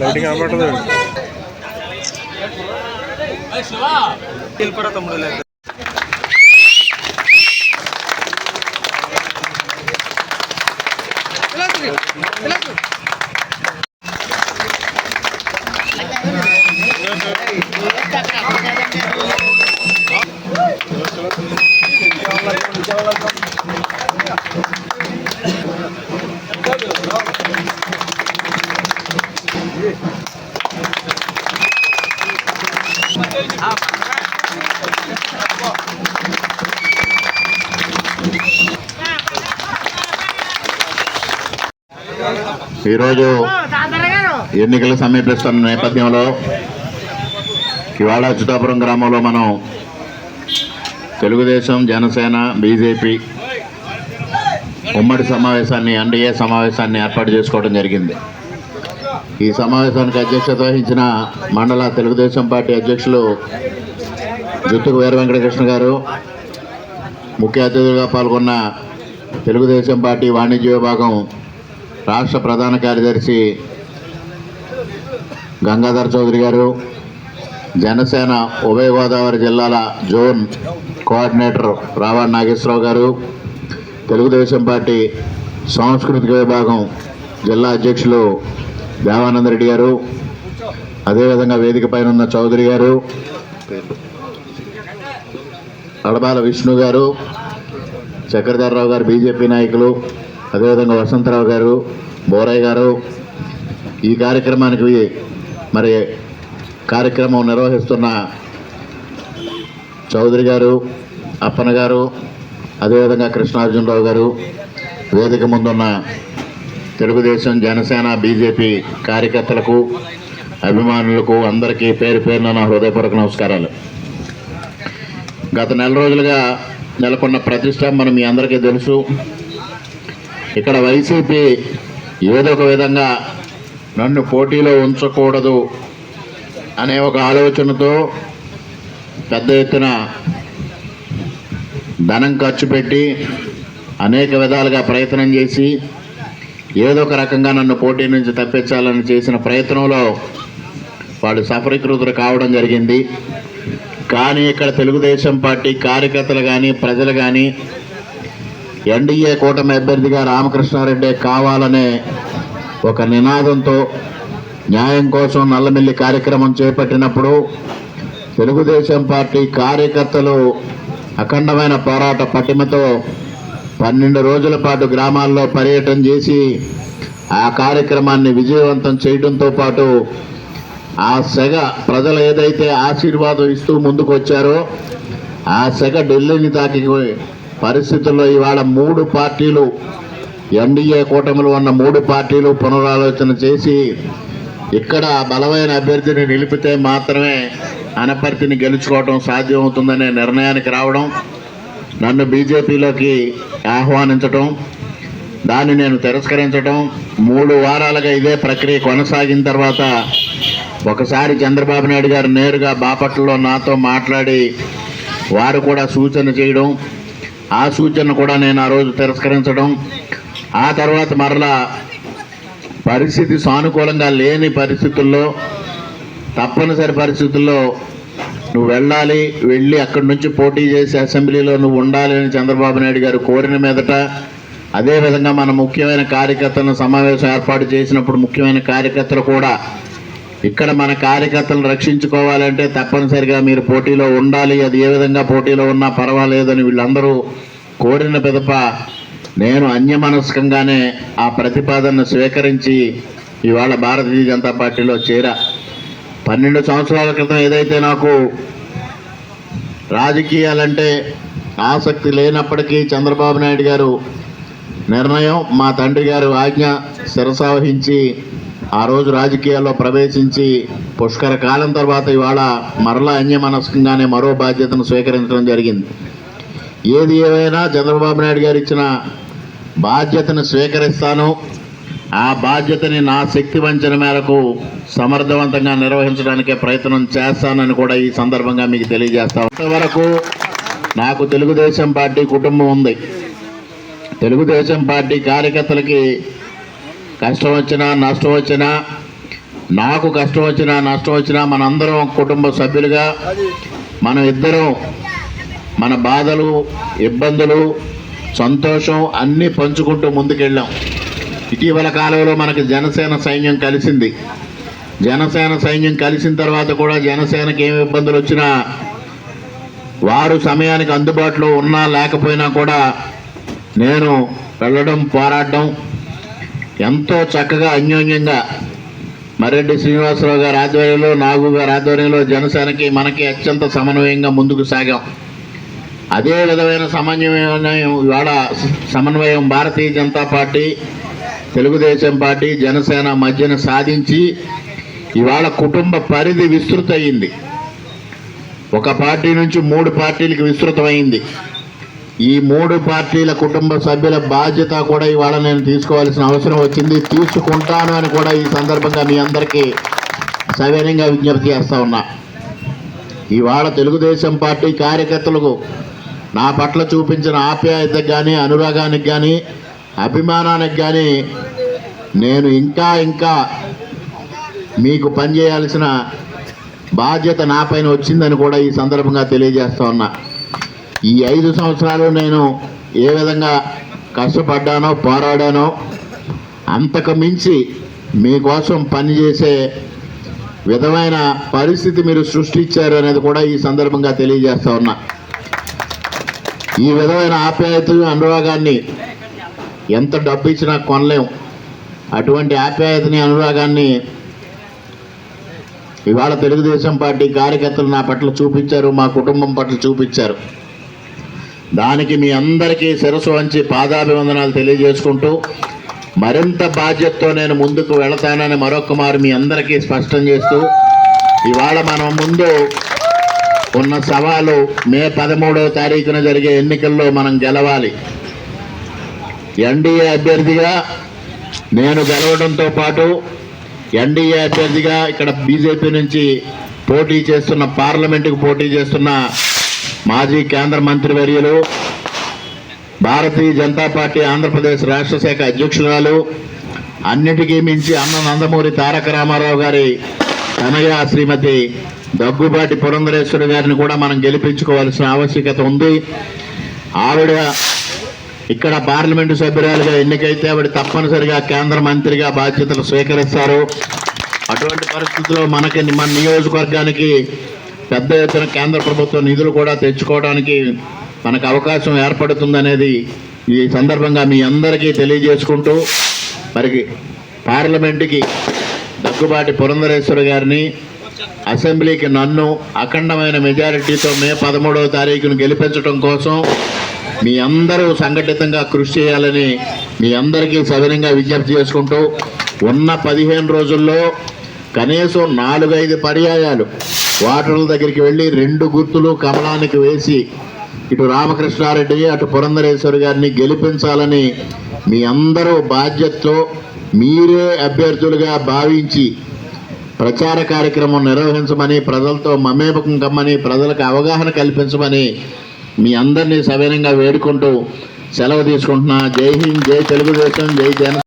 Lighting Gracias. ఈరోజు ఎన్నికలు సమీపిస్తున్న నేపథ్యంలో ఇవాళ అచ్యుతాపురం గ్రామంలో మనం తెలుగుదేశం జనసేన బీజేపీ ఉమ్మడి సమావేశాన్ని ఎన్డీఏ సమావేశాన్ని ఏర్పాటు చేసుకోవడం జరిగింది. ఈ సమావేశానికి అధ్యక్షత వహించిన మండల తెలుగుదేశం పార్టీ అధ్యక్షులు జుత్తుకు వీర వెంకటకృష్ణ గారు ముఖ్య అతిథులుగా పాల్గొన్న తెలుగుదేశం పార్టీ వాణిజ్య విభాగం రాష్ట్ర ప్రధాన కార్యదర్శి గంగాధర్ చౌదరి గారు జనసేన ఉభయ గోదావరి జిల్లాల జోన్ కోఆర్డినేటర్ రావణ నాగేశ్వరరావు గారు తెలుగుదేశం పార్టీ సాంస్కృతిక విభాగం జిల్లా అధ్యక్షులు దేవానంద రెడ్డి గారు అదేవిధంగా వేదిక పైన ఉన్న చౌదరి గారు అడబాల విష్ణు గారు చక్రధర్రావు గారు బీజేపీ నాయకులు అదేవిధంగా వసంతరావు గారు బోరయ్య గారు ఈ కార్యక్రమానికి మరి కార్యక్రమం నిర్వహిస్తున్న చౌదరి గారు అప్పన గారు అదేవిధంగా కృష్ణార్జునరావు గారు వేదిక ముందున్న తెలుగుదేశం జనసేన బీజేపీ కార్యకర్తలకు అభిమానులకు అందరికీ పేరు పేరున నా హృదయపూర్వక నమస్కారాలు. గత నెల రోజులుగా నెలకొన్న ప్రతిష్ట మనం మీ అందరికీ తెలుసు. ఇక్కడ వైసీపీ ఏదో ఒక విధంగా నన్ను పోటీలో ఉంచకూడదు అనే ఒక ఆలోచనతో పెద్ద ఎత్తున ధనం ఖర్చు పెట్టి అనేక విధాలుగా ప్రయత్నం చేసి ఏదో ఒక రకంగా నన్ను పోటీ నుంచి తప్పించాలని చేసిన ప్రయత్నంలో వాళ్ళు సఫరీకృతులు కావడం జరిగింది. కానీ ఇక్కడ తెలుగుదేశం పార్టీ కార్యకర్తలు కానీ ప్రజలు కానీ ఎన్డీఏ కూటమి అభ్యర్థిగా రామకృష్ణారెడ్డి కావాలనే ఒక నినాదంతో న్యాయం కోసం నల్లమిల్లి కార్యక్రమం చేపట్టినప్పుడు తెలుగుదేశం పార్టీ కార్యకర్తలు అఖండమైన పోరాట పటిమతో పన్నెండు రోజుల పాటు గ్రామాల్లో పర్యటన చేసి ఆ కార్యక్రమాన్ని విజయవంతం చేయడంతో పాటు ఆ సెగ ప్రజలు ఏదైతే ఆశీర్వాదం ఇస్తూ ముందుకు వచ్చారో ఆ సెగ ఢిల్లీని తాకి పరిస్థితుల్లో ఇవాళ మూడు పార్టీలు ఎన్డీఏ కూటమిలో ఉన్న మూడు పార్టీలు పునరాలోచన చేసి ఇక్కడ బలమైన అభ్యర్థిని నిలిపితే మాత్రమే అనపర్తిని గెలుచుకోవడం సాధ్యమవుతుందనే నిర్ణయానికి రావడం నన్ను బీజేపీలోకి ఆహ్వానించడం దాన్ని నేను తిరస్కరించడం మూడు వారాలుగా ఇదే ప్రక్రియ కొనసాగిన తర్వాత ఒకసారి చంద్రబాబు నాయుడు గారు నేరుగా బాపట్లలో నాతో మాట్లాడి వారు కూడా సూచన చేయడం ఆ సూచన కూడా నేను ఆ రోజు తిరస్కరించడం ఆ తర్వాత మరలా పరిస్థితి సానుకూలంగా లేని పరిస్థితుల్లో తప్పనిసరి పరిస్థితుల్లో నువ్వు వెళ్ళాలి వెళ్ళి అక్కడి నుంచి పోటీ చేసి అసెంబ్లీలో నువ్వు ఉండాలి అని చంద్రబాబు నాయుడు గారు కోరిన మీదట అదేవిధంగా మన ముఖ్యమైన కార్యకర్తలను సమావేశం ఏర్పాటు చేసినప్పుడు ముఖ్యమైన కార్యకర్తలు కూడా ఇక్కడ మన కార్యకర్తలను రక్షించుకోవాలంటే తప్పనిసరిగా మీరు పోటీలో ఉండాలి అది ఏ విధంగా పోటీలో ఉన్నా పర్వాలేదని వీళ్ళందరూ కోరిన పిదప నేను అన్యమనస్కంగానే ఆ ప్రతిపాదనను స్వీకరించి ఇవాళ భారతీయ జనతా పార్టీలో చేరా. పన్నెండు సంవత్సరాల క్రితం ఏదైతే నాకు రాజకీయాలంటే ఆసక్తి లేనప్పటికీ చంద్రబాబు నాయుడు గారు నిర్ణయం మా తండ్రి గారు ఆజ్ఞ శిరసావహించి ఆ రోజు రాజకీయాల్లో ప్రవేశించి పుష్కర కాలం తర్వాత ఇవాళ మరలా అన్యమనస్కంగానే మరో బాధ్యతను స్వీకరించడం జరిగింది. ఏది ఏమైనా చంద్రబాబు నాయుడు గారు ఇచ్చిన బాధ్యతను స్వీకరిస్తాను. ఆ బాధ్యతని నా శక్తి వంచన మేరకు సమర్థవంతంగా నిర్వహించడానికే ప్రయత్నం చేస్తానని కూడా ఈ సందర్భంగా మీకు తెలియజేస్తాను ఇంతవరకు నాకు తెలుగుదేశం పార్టీ కుటుంబం ఉంది. తెలుగుదేశం పార్టీ కార్యకర్తలకి కష్టం వచ్చినా నష్టం వచ్చినా నాకు కష్టం వచ్చినా నష్టం వచ్చినా మనందరం కుటుంబ సభ్యులుగా మనం ఇద్దరం మన బాధలు ఇబ్బందులు సంతోషం అన్నీ పంచుకుంటూ ముందుకెళ్ళాం. ఇటీవల కాలంలో మనకి జనసేన సైన్యం కలిసింది. జనసేన సైన్యం కలిసిన తర్వాత కూడా జనసేనకి ఏమి ఇబ్బందులు వచ్చినా వారు సమయానికి అందుబాటులో ఉన్నా లేకపోయినా కూడా నేను వెళ్ళడం పోరాడడం ఎంతో చక్కగా అన్యోన్యంగా మరెడ్డి శ్రీనివాసరావు గారి ఆధ్వర్యంలో నాగు గారి ఆధ్వర్యంలో జనసేనకి మనకి అత్యంత సమన్వయంగా ముందుకు సాగాం. అదే విధమైన సమన్వయం ఇవాళ సమన్వయం భారతీయ జనతా పార్టీ తెలుగుదేశం పార్టీ జనసేన మధ్యన సాధించి ఇవాళ కుటుంబ పరిధి విస్తృత అయింది ఒక పార్టీ నుంచి మూడు పార్టీలకు విస్తృతమైంది. ఈ మూడు పార్టీల కుటుంబ సభ్యుల బాధ్యత కూడా ఇవాళ నేను తీసుకోవాల్సిన అవసరం వచ్చింది. తీసుకుంటాను అని కూడా ఈ సందర్భంగా మీ అందరికీ సవినయంగా విజ్ఞప్తి చేస్తా ఉన్నా. ఇవాళ తెలుగుదేశం పార్టీ కార్యకర్తలకు నా పట్ల చూపించిన ఆప్యాయతకు కానీ అనురాగానికి కానీ అభిమానానికి కానీ నేను ఇంకా ఇంకా మీకు పనిచేయాల్సిన బాధ్యత నా పైన వచ్చిందని కూడా ఈ సందర్భంగా తెలియజేస్తా ఉన్నా. ఈ ఐదు సంవత్సరాలు నేను ఏ విధంగా కష్టపడ్డానో పోరాడానో అంతకు మించి మీకోసం పనిచేసే విధమైన పరిస్థితి మీరు సృష్టించారు అనేది కూడా ఈ సందర్భంగా తెలియజేస్తా ఉన్నా. ఈ విధమైన ఆప్యాయతలు అనురాగాన్ని ఎంత డబ్బు ఇచ్చినా కొనలేం. అటువంటి ఆప్యాయతని అనురాగాన్ని ఇవాళ తెలుగుదేశం పార్టీ కార్యకర్తలు నా పట్ల చూపించారు మా కుటుంబం పట్ల చూపించారు. దానికి మీ అందరికీ శిరసు వంచి పాదాభివందనాలు తెలియజేసుకుంటూ మరింత బాధ్యతతో నేను ముందుకు వెళతానని మరొకమారు మీ అందరికీ స్పష్టం చేస్తూ ఇవాళ మనం ముందు ఉన్న సవాలు మే పదమూడవ తారీఖున జరిగే ఎన్నికల్లో మనం గెలవాలి. ఎన్డీఏ అభ్యర్థిగా నేను గెలవడంతో పాటు ఎన్డీఏ అభ్యర్థిగా ఇక్కడ బీజేపీ నుంచి పోటీ చేస్తున్న పార్లమెంటుకు పోటీ చేస్తున్న మాజీ కేంద్ర మంత్రి వర్యులు భారతీయ జనతా పార్టీ ఆంధ్రప్రదేశ్ రాష్ట్ర శాఖ అధ్యక్షురాలు అన్నిటికీ మించి అన్న నందమూరి తారక రామారావు గారి తనయ శ్రీమతి దగ్గుబాటి పురంధరేశ్వరి గారిని కూడా మనం గెలిపించుకోవాల్సిన ఆవశ్యకత ఉంది. ఆవిడ ఇక్కడ పార్లమెంటు సభ్యురాలుగా ఎన్నికైతే ఆవిడ తప్పనిసరిగా కేంద్ర మంత్రిగా బాధ్యతలు స్వీకరిస్తారు. అటువంటి పరిస్థితుల్లో మనకి మన నియోజకవర్గానికి పెద్ద ఎత్తున కేంద్ర ప్రభుత్వ నిధులు కూడా తెచ్చుకోవడానికి మనకు అవకాశం ఏర్పడుతుందనేది ఈ సందర్భంగా మీ అందరికీ తెలియజేసుకుంటూ మరి పార్లమెంటుకి దగ్గుబాటి పురంధరేశ్వర గారిని అసెంబ్లీకి నన్ను అఖండమైన మెజారిటీతో మే పదమూడవ తారీఖును గెలిపించడం కోసం మీ అందరూ సంఘటితంగా కృషి చేయాలని మీ అందరికీ సవినంగా విజ్ఞప్తి చేసుకుంటూ ఉన్న పదిహేను రోజుల్లో కనీసం నాలుగైదు పర్యాయాలు ఓటర్ల దగ్గరికి వెళ్ళి రెండు గుర్తులు కమలానికి వేసి ఇటు రామకృష్ణారెడ్డి అటు పురంధరేశ్వరి గారిని గెలిపించాలని మీ అందరూ బాధ్యతతో మీరే అభ్యర్థులుగా భావించి ప్రచార కార్యక్రమం నిర్వహించమని ప్రజలతో మమేపకం కమ్మని ప్రజలకు అవగాహన కల్పించమని మీ అందరినీ సవినంగా వేడుకుంటూ సెలవు తీసుకుంటున్నా. జై హింద్ జై తెలుగుదేశం జై జన